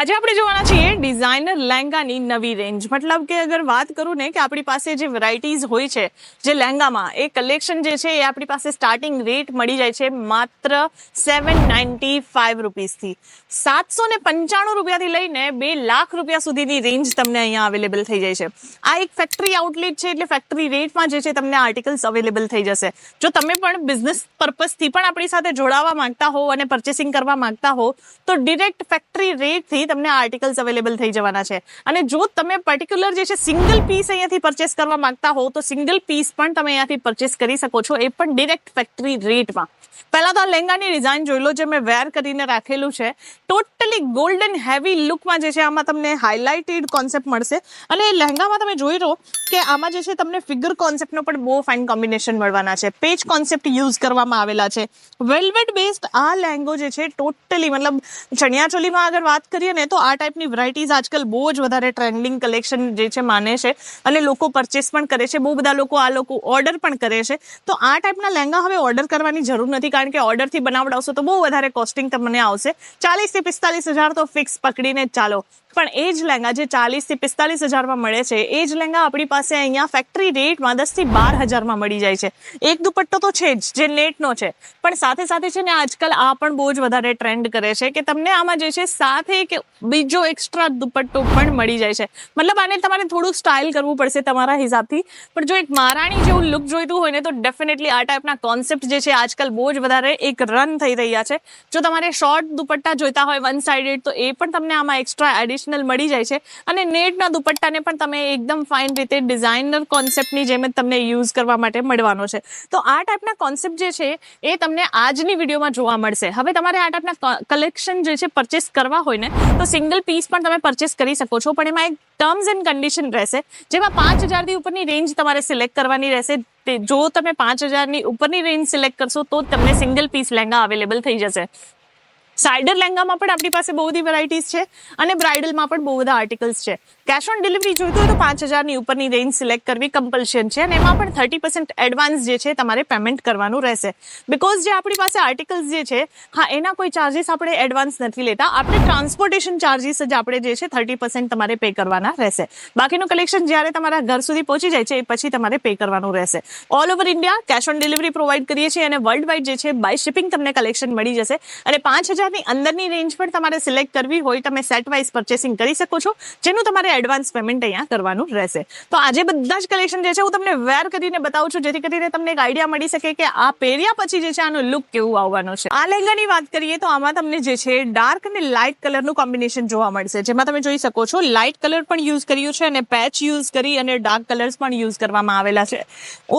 આજે આપણે જોવાના છીએ ડિઝાઇનર લહેંગાની નવી રેન્જ મતલબ કે અગર વાત કરું ને કે આપણી પાસે જે વેરાયટીઝ હોય છે, જે લહેંગામાં, એ કલેક્શન જે છે, એ આપણી પાસે સ્ટાર્ટિંગ રેટ મળી જાય છે માત્ર સેવન નાઇન્ટી ફાઇવ રૂપીસથી. સાતસો ને પંચાણું રૂપિયાથી લઈને બે લાખ રૂપિયા સુધીની રેન્જ તમને અહીંયા અવેલેબલ થઈ જાય છે. આ એક ફેક્ટરી આઉટલેટ છે, એટલે ફેક્ટરી રેટમાં જે છે, તમને આર્ટિકલ્સ અવેલેબલ થઈ જશે. જો તમે પણ બિઝનેસ પર્પઝથી પણ આપણી સાથે જોડાવા માંગતા હો અને પરચેસિંગ કરવા માંગતા હો, તો ડિરેક્ટ ફેક્ટરી રેટથી તમને આર્ટિકલ્સ અવેલેબલ થઈ જવાના છે. અને જો તમે પર્ટિક્યુલર જે છે સિંગલ પીસ અહીંયાથી પરચેસ કરવા માંગતા હો, તો સિંગલ પીસ પણ તમે અહીંયાથી પરચેસ કરી શકો છો, એ પણ ડિરેક્ટ ફેક્ટરી રેટમાં પહેલાં તો આ લહેંગાની ડિઝાઇન જોઈ લો, જે મેં વેર કરીને રાખેલું છે. ટોટલી ગોલ્ડન હેવી લુકમાં જે છે, આમાં તમને હાઇલાઇટેડ કોન્સેપ્ટ મળશે. અને એ લહેંગામાં તમે જોઈ લો કે આમાં જે છે, તમને ફિગર કોન્સેપ્ટનો પણ બહુ ફાઇન કોમ્બિનેશન મળવાના છે. પેજ કોન્સેપ્ટ યુઝ કરવામાં આવેલા છે. વેલ્વેટ બેસ્ડ આ લહેંગો જે છે ટોટલી મતલબ ચણિયાચોલીમાં અગર વાત કરીએ ને તો આ ટાઈપની વેરાયટીઝ આજકાલ બહુ જ વધારે ટ્રેન્ડિંગ કલેક્શન જે છે માને છે. અને લોકો પરચેસ પણ કરે છે. બહુ બધા લોકો આ લોકો ઓર્ડર પણ કરે છે. તો આ ટાઈપના લહેંગા હવે ઓર્ડર કરવાની જરૂર નથી કારણ કે ઓર્ડરથી બનાવડાવશો તો બહુ વધારે કોસ્ટિંગ તમને આવશે. ચાલીસથી પિસ્તાલીસ હજાર તો ફિક્સ પકડીને ચાલો. પણ એ જ લહેંગા જે ચાલીસથી પિસ્તાલીસ હજારમાં મળે છે, એ જ લહેંગા આપણી પાસે અહીંયા ફેક્ટરી રેટમાં દસથી બાર હજારમાં મળી જાય છે. એક દુપટ્ટો તો છે જ, જે નેટનો છે. પણ સાથે સાથે છે ને આજકાલ આ પણ બહુ જ વધારે ટ્રેન્ડ કરે છે કે તમને આમાં જે છે સાથે કે બીજો એક્સ્ટ્રા દુપટ્ટો પણ મળી જાય છે. મતલબ આને તમારે થોડુંક સ્ટાઇલ કરવું પડશે તમારા હિસાબથી. પણ જો એક મહારાણી જેવું લુક જોઈતું હોય ને તો ડેફિનેટલી આ ટાઈપના કોન્સેપ્ટ જે છે આજકાલ બહુ જ વધારે એક રન થઈ રહ્યા છે. જો તમારે શોર્ટ દુપટ્ટા જોઈતા હોય વન સાઇડેડ તો એ પણ તમને આમાં એક્સ્ટ્રા એડિશનલ મળી જાય છે. અને નેટના દુપટ્ટાને પણ તમે એકદમ ફાઇન રીતે ડિઝાઇનર કોન્સેપ્ટની જેમ જ તમને યુઝ કરવા માટે મળવાનો છે. તો આ ટાઈપના કોન્સેપ્ટ જે છે, એ તમને આજની વિડીયોમાં જોવા મળશે. હવે તમારે આ ટાઈપના કલેક્શન જે છે પરચેસ કરવા હોય ને, તો સિંગલ પીસ પણ તમે પરચેસ કરી શકો છો. પણ એમાં એક ટર્મ્સ એન્ડ કન્ડિશન રહેશે, જેમાં પાંચ હજારથી ઉપરની રેન્જ તમારે સિલેક્ટ કરવાની રહેશે. જો તમે પાંચ હજારની ઉપરની રેન્જ સિલેક્ટ કરશો, તો તમને સિંગલ પીસ લહેંગા અવેલેબલ થઈ જશે. સાઇડર લહેંગામાં પણ આપણી પાસે બહુ બધી વેરાયટીઝ છે અને બ્રાઇડલમાં પણ બહુ બધા આર્ટિકલ્સ છે. કેશ ઓન ડિલિવરી જોઈતું હોય તો પાંચ હજારની ઉપરની રેન્જ સિલેક્ટ કરવી કમ્પલ્શન છે અને એમાં પણ થર્ટી પર્સન્ટ એડવાન્સ જે છે તમારે પેમેન્ટ કરવાનું રહેશે. બિકોઝ જે આપણી પાસે આર્ટિકલ્સ જે છે, હા, એના કોઈ ચાર્જિસ આપણે એડવાન્સ નથી લેતા. આપણે ટ્રાન્સપોર્ટેશન ચાર્જિસ જ આપણે જે છે થર્ટી પર્સન્ટ તમારે પે કરવાના રહેશે. બાકીનું કલેક્શન જ્યારે તમારા ઘર સુધી પહોંચી જાય છે, એ પછી તમારે પે કરવાનું રહેશે. All over India cash on delivery provide કરીએ છીએ અને વર્લ્ડ વાઇડ જે છે બાય શિપિંગ તમને કલેક્શન મળી જશે. અને પાંચ હજારની અંદરની રેન્જ પણ તમારે સિલેક્ટ કરવી હોય, તમે સેટ વાઇઝ પરચેસિંગ કરી શકો છો, જેનું તમારે એડવાન્સ પેમેન્ટ અહીંયા કરવાનું રહેશે. તો આજે બધા જ કલેક્શન જે છે, હું તમને વેર કરીને બતાવું છું, જેથી કરીને તમને એક આઈડિયા મળી શકે કે આ પહેર્યા પછી જે છે, આનો લુક કેવું આવવાનો છે. આ લહેંગાની વાત કરીએ તો આમાં તમને જે છે ડાર્ક અને લાઇટ કલરનું કોમ્બિનેશન જોવા મળશે. જેમાં તમે જોઈ શકો છો લાઇટ કલર પણ યુઝ કર્યું છે અને પેચ યુઝ કરી અને ડાર્ક કલર્સ પણ યુઝ કરવામાં આવેલા છે.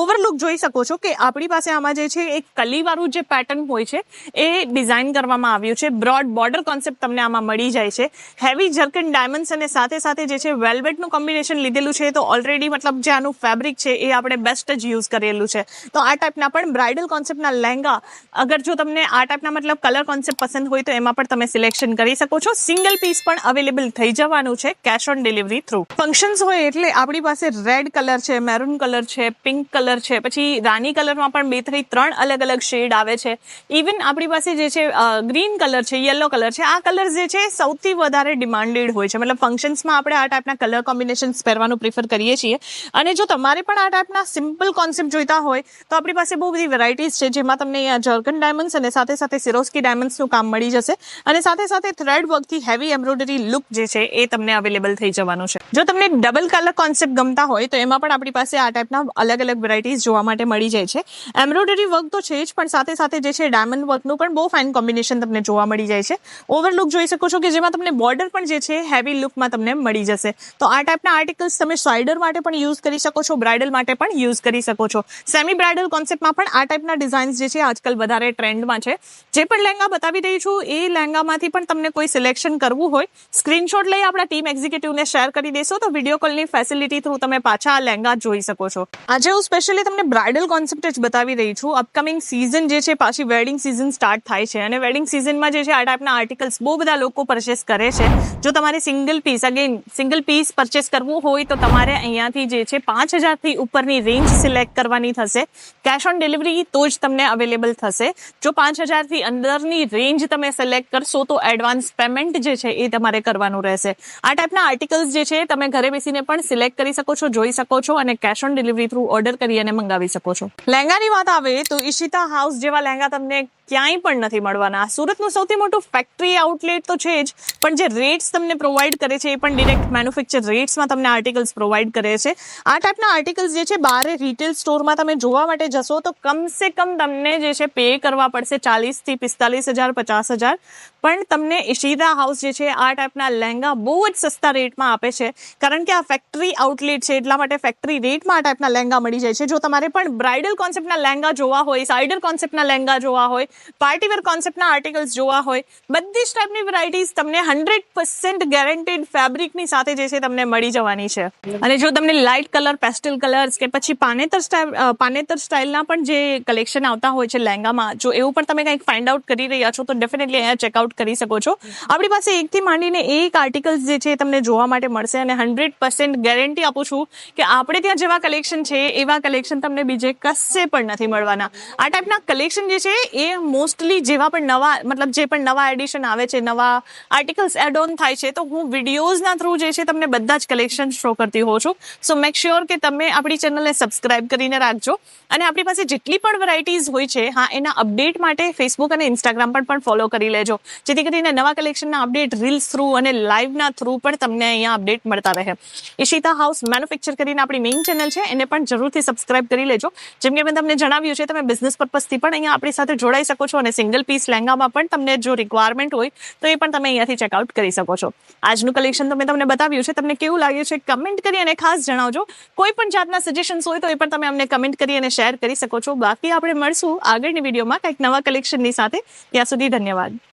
ઓવરલુક જોઈ શકો છો કે આપણી પાસે આમાં જે છે, એક કલીવાળું જે પેટર્ન હોય છે, એ ડિઝાઇન કરવામાં આવ્યું છે. બ્રોડ બોર્ડર કોન્સેપ્ટ તમને આમાં મળી જાય છે. હેવી જર્કન ડાયમંડ્સ અને સાથે સાથે જે છે વેલ્વેટનું કોમ્બિનેશન લીધેલું છે, તો ઓલરેડી મતલબ જે આનું ફેબ્રિક છે, એ આપણે બેસ્ટ જ યુઝ કરેલું છે. તો આ ટાઈપના પણ બ્રાઇડલ કોન્સેપ્ટના લહેંગા, અગર જો તમને આ ટાઈપના મતલબ કલર કોન્સેપ્ટ પસંદ હોય, તો એમાં પણ તમે સિલેક્શન કરી શકો છો. સિંગલ પીસ પણ અવેલેબલ થઈ જવાનું છે cash on delivery through functions હોય એટલે આપણી પાસે રેડ કલર છે મેરૂન કલર છે પિંક કલર છે, પછી રાની કલરમાં પણ બેથી ત્રણ અલગ અલગ શેડ આવે છે. ઇવન આપણી પાસે જે છે ગ્રીન કલર છે યલો કલર છે. આ કલર જે છે, સૌથી વધારે ડિમાન્ડેડ હોય છે. મતલબ ફંક્શન્સમાં આપણે આ ટાઈપના કલર કોમ્બિનેશન્સ પહેરવાનું પ્રિફર કરીએ છીએ. અને જો તમારે પણ આ ટાઈપના સિમ્પલ કોન્સેપ્ટ જોઈતા હોય, તો આપણી પાસે બહુ બધી વેરાયટીઝ છે, જેમાં તમને અહીંયા જર્કન ડાયમંડ્સ અને સાથે સાથે સિરોસ્કી ડાયમંડ્સનું કામ મળી જશે. અને સાથે સાથે થ્રેડ વર્કથી હેવી એમ્બ્રોઇડરી લુક જે છે, એ તમને અવેલેબલ થઈ જવાનું છે. જો તમને ડબલ કલર કોન્સેપ્ટ ગમતા હોય, તો એમાં પણ આપણી પાસે આ ટાઈપના અલગ અલગ વેરાયટીઝ જોવા માટે મળી જાય છે. એમ્બ્રોઇડરી વર્ક તો છે જ, પણ સાથે સાથે જે છે ડાયમંડ વર્કનું પણ બહુ ફાઇન કોમ્બિનેશન તમને જોવા મળી જાય છે. ઓવરલુક જોઈ શકો છો કે જેમાં તમને બોર્ડર પણ જે છે હેવી લુકમાં તમને મળી જશે. તો આ ટાઈપના આર્ટિકલ્સ તમે સાઇડર માટે પણ યુઝ કરી શકો છો બ્રાઇડલ માટે પણ યુઝ કરી શકો છો. સેમી બ્રાઇડલ કોન્સેપ્ટમાં પણ આ ટાઈપના ડિઝાઇન્સ જે છે, આજકાલ વધારે ટ્રેન્ડમાં છે. જે પણ લહેંગા બતાવી રહી છું, એ લહેંગામાંથી પણ તમને કોઈ સિલેક્શન કરવું હોય સ્ક્રીનશોટ લઈ આપણા ટીમ એક્ઝિક્યુટિવને શેર કરી દેશો, તો વીડિયો કોલની ફેસિલિટી થ્રુ તમે પાછા આ લહેંગા જોઈ શકો છો. આજે હું સ્પેશિયલી તમને બ્રાઇડલ કોન્સેપ્ટ જ બતાવી રહી છું. અપકમિંગ સિઝન જે છે, પાછી વેડિંગ સિઝન સ્ટાર્ટ થાય છે. અને વેડિંગ સિઝન કલેક્શનમાં જે છે, આ ટાઈપના આર્ટિકલ્સ બહુ બધા લોકો પરચેસ કરે છે. જો તમારે single piece again single piece purchase કરવું હોય તો તમારે અહીંયાથી જે છે, પાંચ હજારથી ઉપરની રેન્જ સિલેક્ટ કરવાની થશે. કેશ ઓન ડિલિવરી તો જ તમને અવેલેબલ થશે. જો પાંચ હજારથી અંદરની રેન્જ તમે સિલેક્ટ કરશો તો એડવાન્સ પેમેન્ટ જે છે, એ તમારે કરવાનું રહેશે. આ ટાઈપના આર્ટિકલ્સ જે છે, તમે ઘરે બેસીને પણ સિલેક્ટ કરી શકો છો, જોઈ શકો છો અને cash on delivery through order કરી અને મંગાવી શકો છો. લહેંગાની વાત આવે તો ઈશિતા હાઉસ જેવા લહેંગા તમને ક્યાંય પણ નથી મળવાના. સુરતનું સૌથી મોટું ફેક્ટરી આઉટલેટ તો છે જ, પણ જે રેટ્સ તમને પ્રોવાઈડ કરે છે, એ પણ ડિરેક્ટ મેન્યુફેક્ચર રેટ્સમાં તમને આર્ટિકલ્સ પ્રોવાઈડ કરે છે. આ ટાઈપના આર્ટિકલ્સ જે છે, બારે રિટેલ સ્ટોરમાં તમે જોવા માટે જશો તો કમસે કમ તમને જે છે પે કરવા પડશે ચાલીસથી પિસ્તાલીસ હજાર, પચાસ હજાર. પણ તમને ઈશિતા હાઉસ જે છે, આ ટાઈપના લહેંગા બહુ જ સસ્તા રેટમાં આપે છે. કારણ કે આ ફેક્ટરી આઉટલેટ છે, એટલા માટે ફેક્ટરી રેટમાં આ ટાઈપના લહેંગા મળી જાય છે. જો તમારે પણ બ્રાઇડલ કોન્સેપ્ટના લહેંગા જોવા હોય સાઇડર કોન્સેપ્ટના લહેંગા જોવા હોય પાર્ટીવેર કોન્સેપ્ટના આર્ટિકલ્સ જોવા હોય, બધી જ ટાઈપની વેરાયટીઝ તમને હંડ્રેડ પર્સન્ટ ગેરંટેડ ફેબ્રિકની સાથે જે છે તમને મળી જવાની છે. અને જો તમને લાઇટ કલર પેસ્ટલ કલર્સ કે પછી પાનેતર સ્ટાઇલ પાનેતર સ્ટાઇલના પણ જે કલેક્શન આવતા હોય છે લહેંગામાં, જો એવું પણ તમે કંઈક ફાઇન્ડ આઉટ કરી રહ્યા છો, તો ડેફિનેટલી અહીંયા ચેકઆઉટ કરી શકો છો. આપણી પાસે એકથી માંડીને એક આર્ટિકલ્સ જે છે તમને જોવા માટે મળશે અને હંડ્રેડ પર્સન્ટ ગેરંટી આપું છું કે આપણે ત્યાં જેવા કલેક્શન છે, એવા કલેક્શન તમને બીજે કશે પણ નથી મળવાના. આ ટાઈપના કલેક્શન જે છે એ મોસ્ટલી જેવા પણ નવા, મતલબ જે પણ નવા એડિશન આવે છે, નવા આર્ટિકલ્સ એડ ઓન થાય છે, તો હું વિડીયોઝના થ્રુ જે છે તમને બધા જ કલેક્શન શો કરતી હોઉં છું. સો મેક શ્યોર કે તમે આપણી ચેનલને સબસ્ક્રાઇબ કરીને રાખજો. અને આપણી પાસે જેટલી પણ વેરાયટીઝ હોય છે, હા, એના અપડેટ માટે ફેસબુક અને ઇન્સ્ટાગ્રામ પર પણ ફોલો કરી લેજો. જેથી કરીને નવા કલેક્શનના અપડેટ રીલ્સ થ્રુ અને લાઈવના થ્રુ પણ તમને અહીંયા અપડેટ મળતા રહે. ઈશિતા હાઉસ મેન્યુફેક્ચર કરીને આપણી મેઇન ચેનલ છે, એને પણ જરૂરથી સબસ્ક્રાઇબ કરી લેજો. જેમ કે મેં તમને જણાવ્યું છે, તમે બિઝનેસ પર્પઝથી પણ અહીંયા આપણી સાથે જોડાઈ શકો છો અને સિંગલ પીસ લહેંગામાં પણ તમને જો રિક્વાયરમેન્ટ હોય, તો એ પણ તમે અહીંયાથી ચેકઆઉટ કરી શકો છો. આજનું કલેક્શન તો મેં તમને બતાવ્યું છે. તમને કેવું લાગ્યું છે કમેન્ટ કરી અને ખાસ જણાવજો. કોઈ પણ જાતના સજેશન્સ હોય, તો એ પણ તમે અમને કમેન્ટ કરી અને શેર કરી શકો છો. બાકી આપણે મળશું આગળની વિડીયોમાં કંઈક નવા કલેક્શનની સાથે. ત્યાં સુધી ધન્યવાદ.